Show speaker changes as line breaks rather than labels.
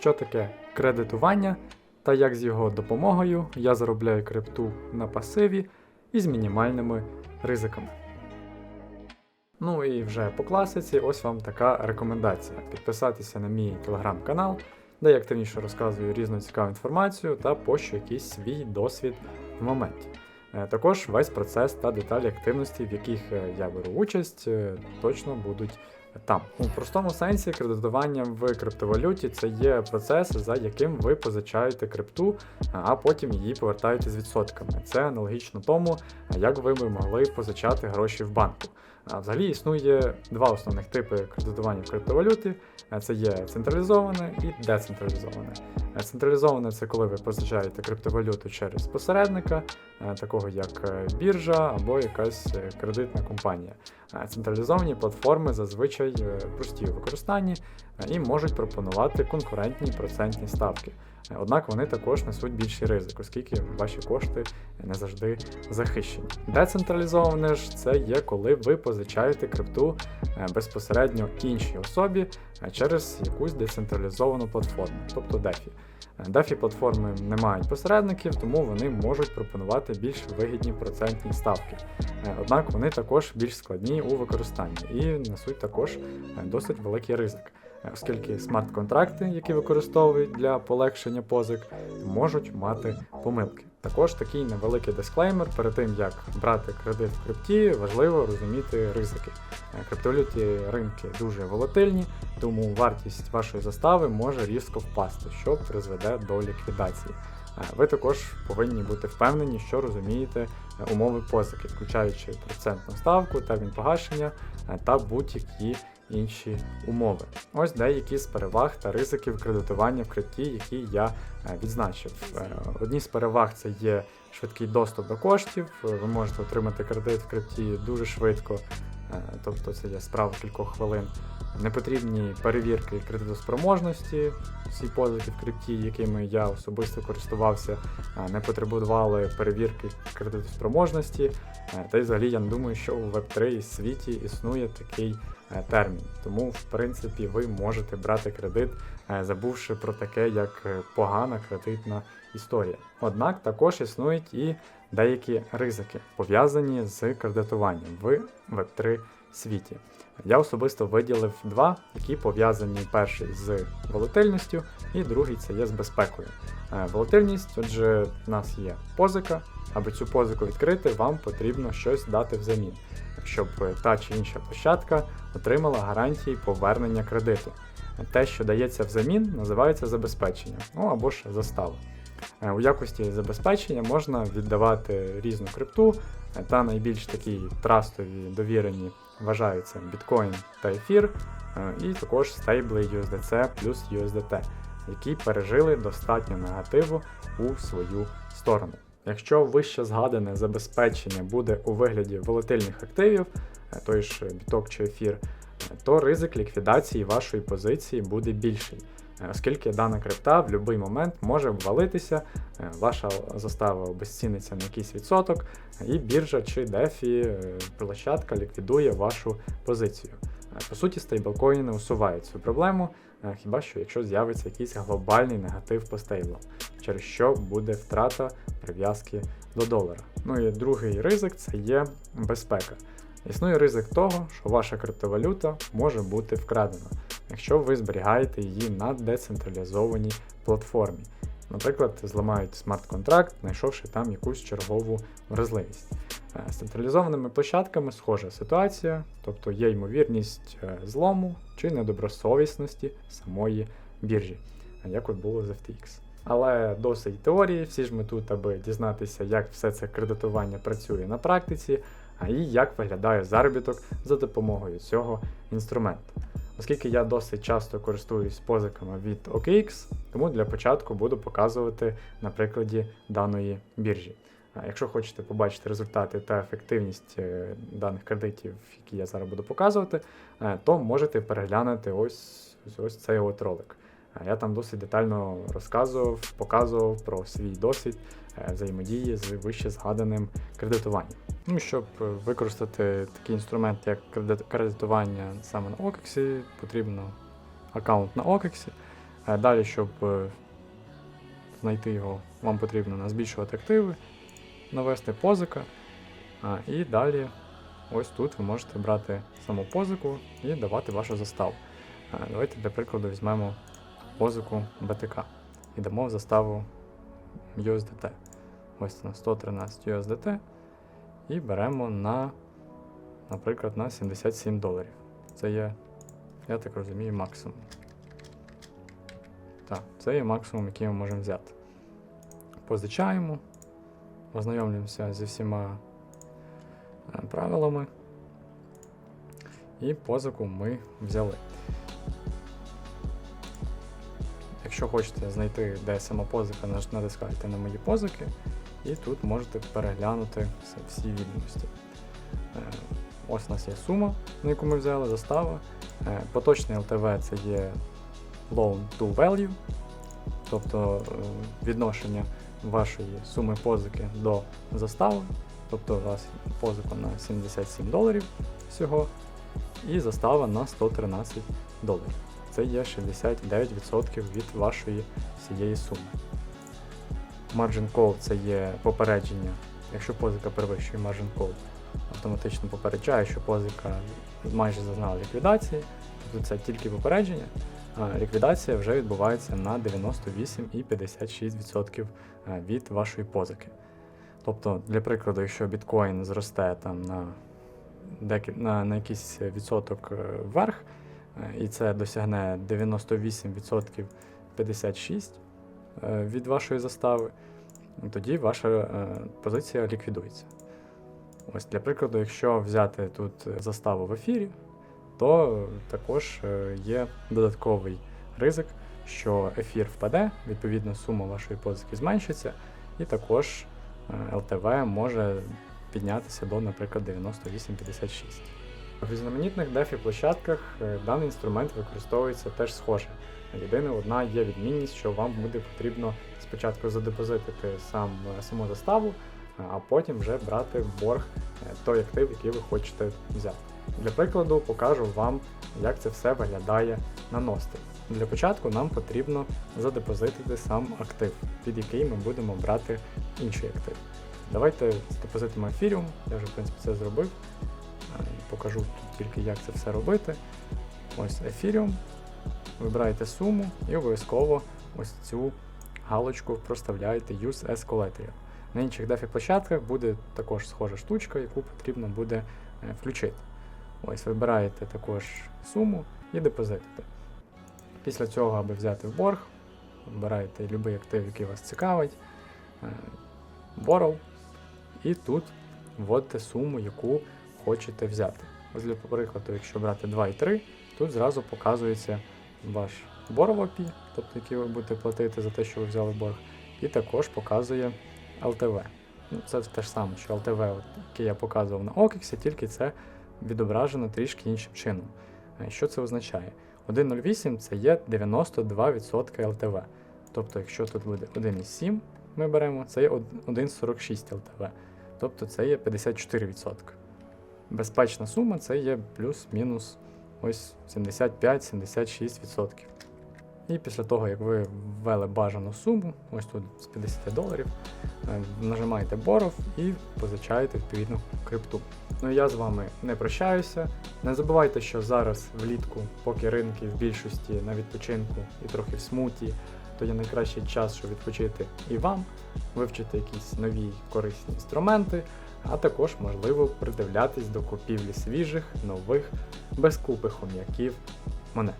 що таке кредитування та як з його допомогою я заробляю крипту на пасиві і з мінімальними ризиками. Ну і вже по класиці, ось вам така рекомендація: підписатися на мій телеграм-канал, де я активніше розказую різну цікаву інформацію та пощу якийсь свій досвід в моменті. Е, Також весь процес та деталі активності, в яких е, я беру участь, е, точно будуть там. У простому сенсі кредитування в криптовалюті це є процес, за яким ви позичаєте крипту, а потім її повертаєте з відсотками. Це аналогічно тому, як ви би могли позичати гроші в банку. А взагалі існує два основних типи кредитування в криптовалюті: це є централізоване і децентралізоване. Е, Централізоване це коли ви позичаєте криптовалюту через посередника, е, такого як е, біржа або якась кредитна компанія. Централізовані платформи зазвичай прості у використанні і можуть пропонувати конкурентні процентні ставки. Однак вони також несуть більший ризик, оскільки ваші кошти не завжди захищені. Децентралізоване ж це є коли ви позичаєте крипту безпосередньо іншій особі через якусь децентралізовану платформу, тобто DeFi. DeFi платформи не мають посередників, тому вони можуть пропонувати більш вигідні процентні ставки. Е, Однак вони також більш складні у використанні і несуть також е, досить великий ризик, е, оскільки смарт-контракти, які використовують для полегшення позик, можуть мати помилки. Також такий невеликий дисклеймер перед тим як брати кредит в крипті, важливо розуміти ризики. Е, Криптовалюті ринки дуже волатильні, тому вартість вашої застави може різко впасти, що призведе до ліквідації. Е, Ви також повинні бути впевнені, що розумієте е, умови позики, включаючи процентну ставку, термін погашення та будь-які інші умови. Ось деякі з переваг та ризиків кредитування в крипті, які я е, відзначив. Е, Одні з переваг це є швидкий доступ до коштів. Е, Ви можете отримати кредит в крипті дуже швидко, тобто це є справа кількох хвилин. Непотрібні перевірки кредитоспроможності, всі позики в крипті, якими я особисто користувався, е, не потребували перевірки кредитоспроможності. Е, Та й взагалі я не думаю, що у Web3 світі існує такий е, термін. Тому, в принципі, ви можете брати кредит, забувши про таке, як погана кредитна історія. Однак також існують і деякі ризики, пов'язані з кредитуванням в Web3 світі. Я особисто виділив два, які пов'язані перший з волатильністю, і другий це є з безпекою. Е, Волатильність, отже, в нас є позика. Аби цю позику відкрити, вам потрібно щось дати взамін, щоб та чи інша площадка отримала гарантії повернення кредиту. Те, що дається взамін, називається забезпечення, ну або ж застава. Е, У якості забезпечення можна віддавати різну крипту, е, та найбільш такі трастові довірені вважаються біткоін та ефір, е, і також стейбли USDC плюс USDT, які пережили достатньо негативу у свою сторону. Якщо вище згадане забезпечення буде у вигляді волатильних активів, той ж біток чи ефір, то ризик ліквідації вашої позиції буде більший, оскільки дана крипта в будь-який момент може обвалитися, е, ваша застава обезціниться на якийсь відсоток, і біржа чи дефі е, площадка ліквідує вашу позицію. Е, По суті, стейблкоїни усувають цю проблему, хіба що якщо з'явиться якийсь глобальний негатив по стейблам, через що буде втрата прив'язки до долара. Ну і другий ризик це є безпека. Існує ризик того, що ваша криптовалюта може бути вкрадена, якщо ви зберігаєте її на децентралізованій платформі. Наприклад, зламають смарт-контракт, знайшовши там якусь чергову вразливість. Е, З централізованими площадками схожа ситуація, тобто є ймовірність е, злому чи недобросовісності самої біржі, як от було з FTX. Але досить теорії, всі ж ми тут, аби дізнатися, як все це кредитування працює на практиці, а і як виглядає заробіток за допомогою цього інструменту. Оскільки я досить часто користуюсь позиками від OKX, тому для початку буду показувати на прикладі даної біржі. Якщо хочете побачити результати та ефективність е, даних кредитів, які я зараз буду показувати, е, то можете переглянути ось, ось- цей от ролик. Я там досить детально розказував, показував про свій досвід е, взаємодії з вище згаданим кредитуванням. Ну, щоб е, використати такий інструмент, як кредитування саме на OKX, потрібно аккаунт на OKX. Е, Далі, щоб е, знайти його, вам потрібно збільшувати активи, навести позика. І далі, ось тут ви можете брати саму позику і давати вашу заставу. Давайте для прикладу візьмемо позику BTK і дамо в заставу USDT. Ось на 113 USDT. І беремо на, наприклад, на 77 доларів. Це є, я так розумію, максимум. Так, це є максимум, який ми можемо взяти. Позичаємо, ознайомлюємося зі всіма е, правилами. І позику ми взяли. Якщо хочете знайти, де сама позика, натискайте на мої позики, і тут можете переглянути всі відомості. Е, Ось у нас є сума, на яку ми взяли, застава. Е, Поточний LTV це є loan to value, тобто е, відношення вашої суми позики до застави. Тобто у вас позика на 77 доларів всього, і застава на 113 доларів. Це є 69% від вашої всієї суми. Margin call це є попередження. Якщо позика перевищує margin call, автоматично попереджає, що позика майже зазнала ліквідації, тобто це тільки попередження. Ліквідація вже відбувається на 98,56% е, від вашої позики. Тобто, для прикладу, якщо біткоін зросте там на, на, на якийсь відсоток е, вверх, е, і це досягне 98% 56 е, від вашої застави, тоді ваша е, позиція ліквідується. Ось для прикладу, якщо взяти тут заставу в ефірі, то також е, є додатковий ризик, що ефір впаде, відповідно, сума вашої позики зменшиться, і також е, LTV може піднятися до, наприклад, 98,56. В різноманітних DeFi площадках е, даний інструмент використовується теж схоже. Єдине, одна є відмінність, що вам буде потрібно спочатку задепозитити сам, е, саму заставу, а потім вже брати в борг е, той актив, який ви хочете взяти. Для прикладу покажу вам, як це все виглядає на Нострі. Для початку нам потрібно задепозитити сам актив, під який ми будемо брати інший актив. Давайте задепозитимо ефіріум, я вже в принципі це зробив. Е, Покажу тільки, як це все робити. Ось ефіріум. Вибираєте суму і обов'язково ось цю галочку проставляєте Use as Collateral. На інших DeFi площадках буде також схожа штучка, яку потрібно буде е, включити. Ось вибираєте також суму і депозитите. Після цього, аби взяти в борг, вибираєте будь-який актив, який вас цікавить, е, Borrow, і тут вводите суму, яку хочете взяти. Ось для прикладу, якщо брати 2,3, тут зразу показується ваш borrow API, тобто який ви будете платити за те, що ви взяли борг, і також показує LTV. Ну, це те ж саме, що LTV, от, яке я показував на OKX, тільки це відображено трішки іншим чином. Е, Що це означає? 1.08 це є 92% LTV. Тобто, якщо тут буде 1.7, ми беремо, це є 1.46 LTV. Тобто це є 54%. Безпечна сума це є плюс-мінус ось 75-76%. І після того, як ви ввели бажану суму, ось тут з 50 доларів, е, нажимаєте Borrow і позичаєте відповідно крипту. Ну я з вами не прощаюся. Не забувайте, що зараз влітку, поки ринки в більшості на відпочинку і трохи в смуті, то є найкращий час, щоб відпочити і вам, вивчити якісь нові корисні інструменти, а також, можливо, придивлятись до купівлі свіжих, нових, безкупих хом'яків монет.